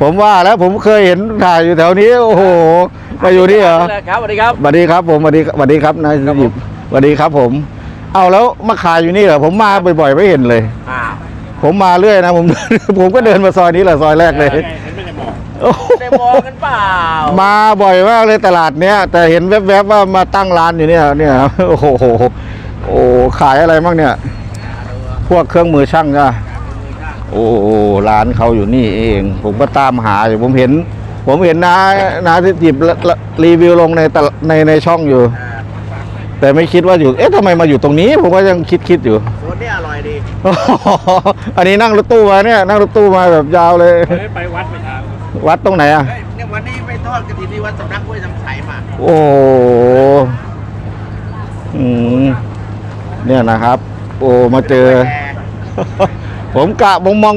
ผมว่าแล้วผมเคยเห็นถ่ายอยู่แถวนี้ โอ้โหมาอยู่นี่เหรอครับสวัสดีครับสวัสดีครับผมสวัสดีสวัสดีครับนายหยิบสวัสดีครับผม เอาแล้วมาขายอยู่นี่เหรอผมมาบ่อยๆไม่เห็นเลยอ้าวผมมาเรื่อยนะผมผมก็เดินมาซอยนี้แหละซอยแรกเลยโอ้โหได้มองกันเปล่า มาบ่อยมากเลยตลาดเนี้ย แต่เห็นแวบๆว่ามาตั้งร้านอยู่เนี่ยเนี่ยโอ้โหโอ้ขายอะไรบ้างเนี่ย พวกเครื่องมือช่างจ้ะ โอ้โหร้านเขาอยู่นี่เอง ผมก็ตามหาอยู่ผมเห็น ผมเห็นนานาที่จิบรีวิวลงในตลในในช่องอยู่ แต่ไม่คิดว่าอยู่ เอ๊ะทำไมมาอยู่ตรงนี้ ผมก็ยังคิดคิดอยู่โซนนี้อร่อยดีอันนี้นั่งรถตู้มาเนี่ยนั่งรถตู้มาแบบยาวเลยไปวัดไปทางวัดตรงไหนอะเฮ้ยเนี่ยวันนี้ไปทอดกระถิ่นที่วัดสำนักห้วยสำไสมาโอ้โหอืมเนี่ยนะครับ โอ้มาเจอแหม ผมกะมองมอง